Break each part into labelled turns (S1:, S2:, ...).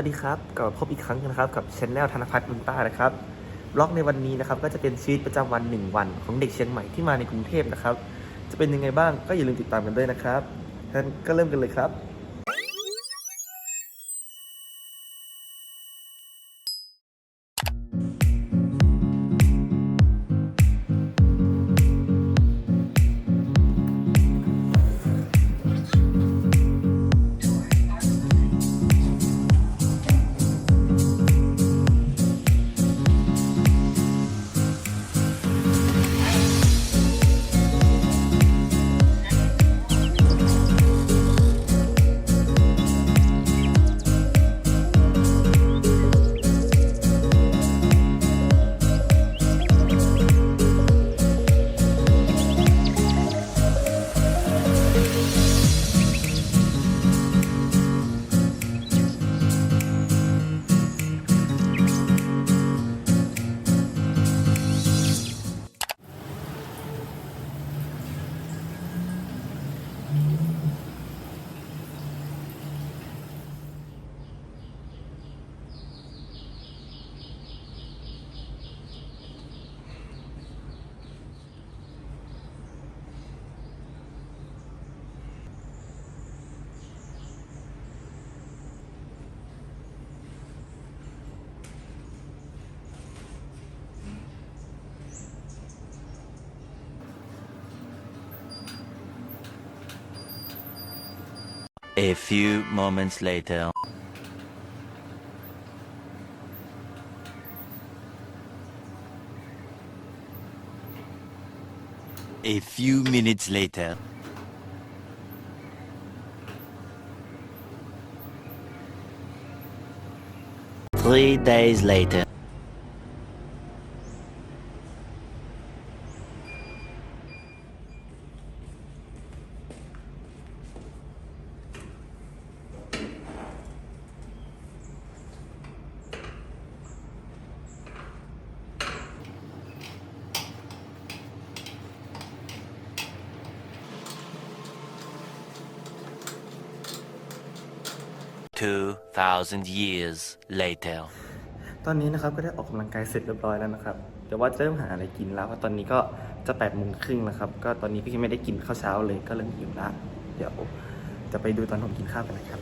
S1: วัสดีครับกลับมาพบอีกครั้งนะครับกับช anel ธนพัฒน์อุลต้านะครับบล็อกในวันนี้นะครับก็จะเป็นชีวิตประจำวันหนึ่งวันของเด็กเชียงใหม่ที่มาในกรุงเทพนะครับ จะเป็นยังไงบ้างก็อย่าลืมติดตามกันด้วยนะครับงั้นก็เริ่มกันเลยครับ
S2: A few moments later. A few minutes later. Three days later. 2,000 years later.
S1: ตอนนี้นะครับก็ได้ออกกำลังกายเสร็จเรียบร้อยแล้วนะครับเดี๋ยวว่าจะเริ่มหาอะไรกินแล้วเพราะตอนนี้ก็จะแปดโมงครึ่งแล้วครับ ก็ตอนนี้ก็ยังไม่ได้กินข้าวเช้าเลยก็เริ่มหิวละเดี๋ยวจะไปดูตอนผมกินข้าวกันนะครับ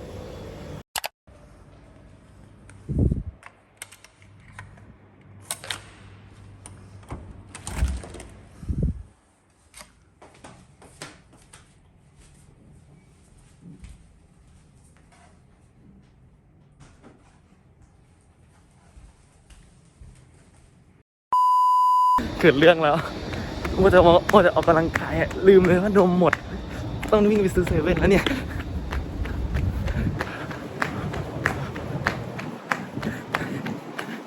S1: กิดเรื่องแล้วมัวจะมาจะออกกำลังกายลืมเลยว่านมหมด ต้องวิ่งไปซื้อเซเว่นแล้วเนี่ย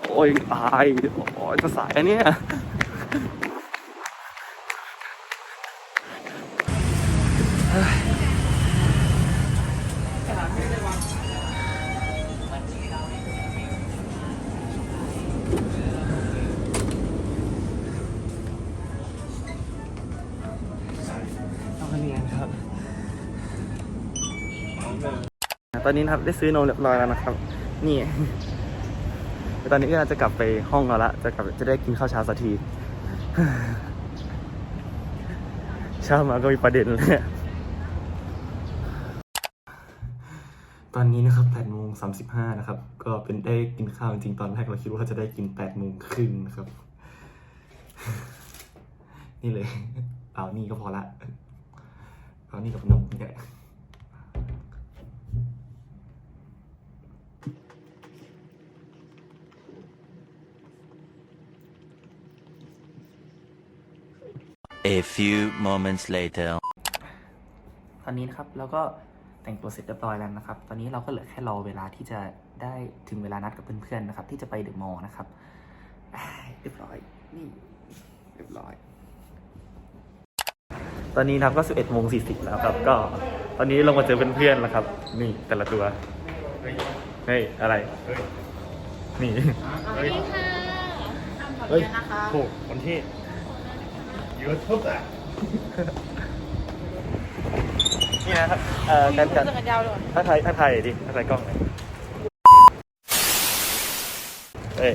S1: โอ้ยอายโอ้ยจะสายอันเนี้ยเอา ตอนนี้นะครับได้ซื้อนมเรียบร้อยแล้วนะครับ นี่ ตอนนี้ก็จะกลับไปห้องเราละจะกลับจะได้กินข้าวเช้าสักทีเช้ามาก็มีประเด็นเลยตอนนี้นะครับ8โมง35นะครับ ก็เป็นได้กินข้าวจริงตอนแรกเราคิดว่าจะได้กิน8โมงครึ่งนะครับ นี่เลยเอานี่ก็พอละเอานี่กับนมเนี่ย
S2: A few moments later.
S1: ตอนนี้นะครับเราก็แต่งตัวเสร็จเรียบร้อยแล้วนะครับ ตอนนี้เราก็เหลือแค่รอเวลาที่จะได้ถึงเวลานัดกับเพื่อนๆนะครับ ที่จะไปเดอะมอลล์นะครับอ่าเรียบร้อยนี่เรียบร้อย ตอนนี้นะครับก็ 11โมง40 แล้วครับ ก็ตอนนี้ลงมาเจอเพื่อนๆแล้วครับ นี่แต่ละตัวเฮ้ยอะไรนี่
S3: สวัสดีค่ะ
S1: เฮ้ย
S3: นะคะ
S1: โหคนที่ ยูทูบอะนี่นะครับเอ่อการจัด
S3: เสื้อกันยาวเลย
S1: ถ้าไทยถ้าไทยดิถ้าไทยกล้องหน่อย
S3: เอ้ย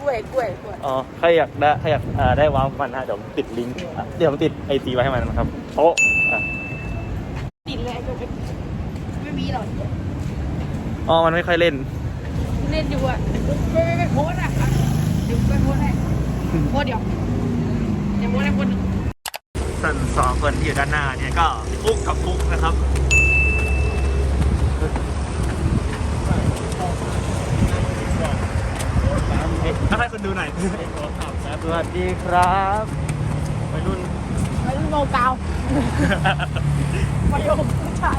S4: กล้วยกล้วยกล้วย
S3: อ๋อใครอยากได้ใครอยากอ่าได้วางมันฮะเดี๋ยวผมติดลิงก์อะเดี๋ยวผมติดไอจีไว้ให้มันนะครับโอ้อะ
S4: ติดเลยก็ไม่ไม่มีหรอก
S3: อ๋อมันไม่ค่อยเล่น
S4: เล่นอยู่อะไม่ไม่ไม่โพสอะอะเดี๋ยวไปโพสให้โพสเดี๋ยวเดี๋ ยวโพสให้คนหนึ่ง
S3: ส่วนสองคนที่อยู่ด้านหน้าเนี่ยก็ฟุกกับฟุกนะครับให้คนดูหน่อยสวัสดีครับวัยรุ่น
S4: ไปรุ่นโมกาวประโยคผู้ชาย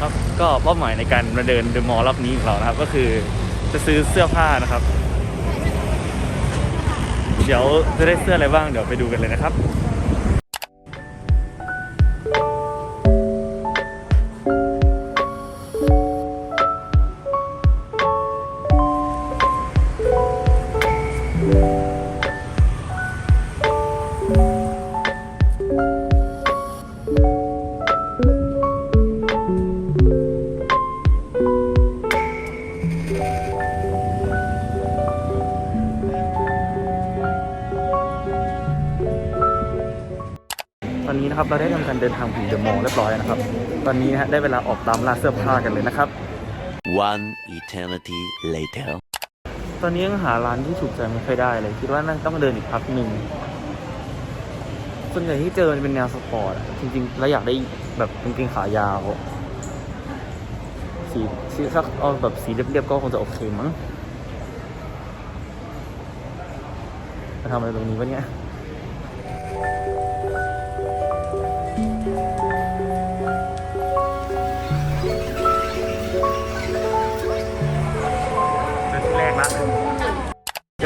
S3: ครับก็เป้าหมายในการมาเดินเดอะมอลล์รอบนี้ของเรานะครับ ก็คือจะซื้อเสื้อผ้านะครับ เดี๋ยวจะได้เสื้ออะไรบ้างเดี๋ยวไปดูกันเลยนะครับ ตอนนี้นะครับเราได้ทำการเดินทางถึงเดอะมอลล์เรียบร้อยนะครับ ตอนนี้นะฮะได้เวลาออกตามล่าเสื้อผ้ากันเลยนะครับ
S2: One eternity later.
S3: ตอนนี้ยังหาร้านที่ถูกใจไม่ค่อยได้เลย คิดว่าน่าต้องเดินอีกพักหนึ่งส่วนใหญ่ที่เจอมันเป็นแนวสปอร์ตอะจริงๆ แล้วอยากได้แบบกางเกงขายาวสีสีสักเอาแบบสีเรียบๆก็คงจะโอเคมั้งมาทำอะไรตรงนี้วะเนี่ย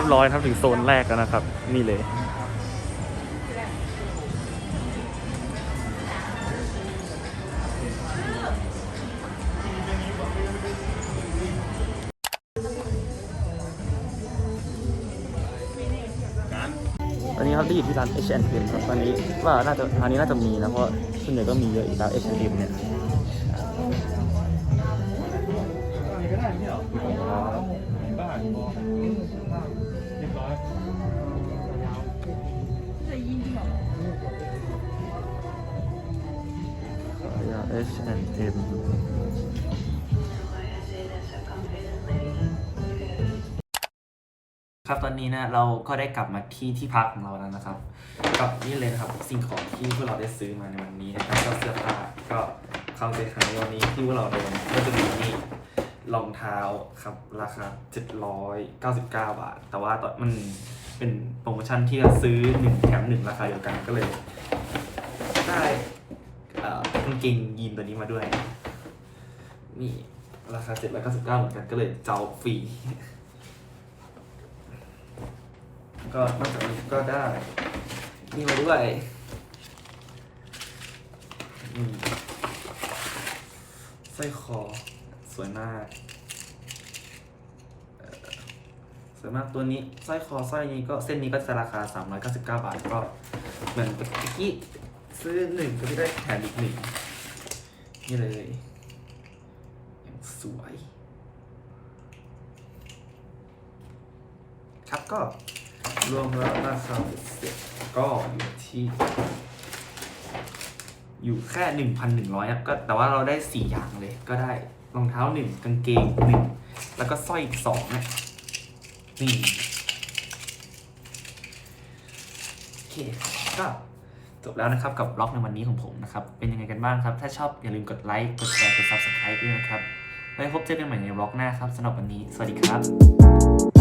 S3: ยบร้อยครับถึงโซนแรกแล้วนะครับ นี่เลย ตอนนี้ครับได้อยู่ที่ร้าน H&M ครับตอนนี้ว่าน่าจะร้านนี้น่าจะมีนะ เพราะส่วนใหญ่ก็มีเยอะอีกแล้ว H&M เนี่ยยา H&M
S1: ครับตอนนี้นะเราก็ได้กลับมาที่ที่พักของเราแล้วนะครับกับนี่เลยนะครับสิ่งของที่พวกเราได้ซื้อมาในวันนี้นะครับก็เสื้อผ้าก็ความเสียหายในวันนี้ที่พวกเราโดนก็จะมีนี่รองเท้าครับราคา 799 บาท แต่ว่าตอนมันเป็นโปรโมชั่นที่เราซื้อหนึ่งแถมหนึ่งราคาเดียวกันก็เลย ได้างเกงยีนตัวนี้มาด้วย นี่ราคา799เหมือนกันก็เลยเจ้าฟรี ก็นอกจากนี้ก็ได้ นี่มาด้วยสร้อยคอสวยมากสวยมากตัวนี้สร้อยคอสร้อยนี้ก็เส้นนี้ก็จะราคา 399 บาทก็เหมือนเมื่อกี้ซื้อหนึ่งก็จะได้แถมอีกหนึ่ง นี่เลยอย่างสวย ครับก็รวมแล้วราคาเสร็จก็อยู่ที่ อยู่แค่หนึ่งพันหนึ่งร้อยก็แต่ว่าเราได้สี่อย่างเลย ก็ได้รองเท้าหนึ่งกางเกงหนึ่งแล้วก็สร้อยอีกสองนะนี่โอเคก็ จบแล้วนะครับกับบล็อกในวันนี้ของผมนะครับ เป็นยังไงกันบ้างครับ ถ้าชอบอย่าลืมกดไลค์ กดแชร์ กด subscribe ด้วยนะครับ ไว้พบเจอกันใหม่ในบล็อกหน้าครับสำหรับวันนี้ สวัสดีครับ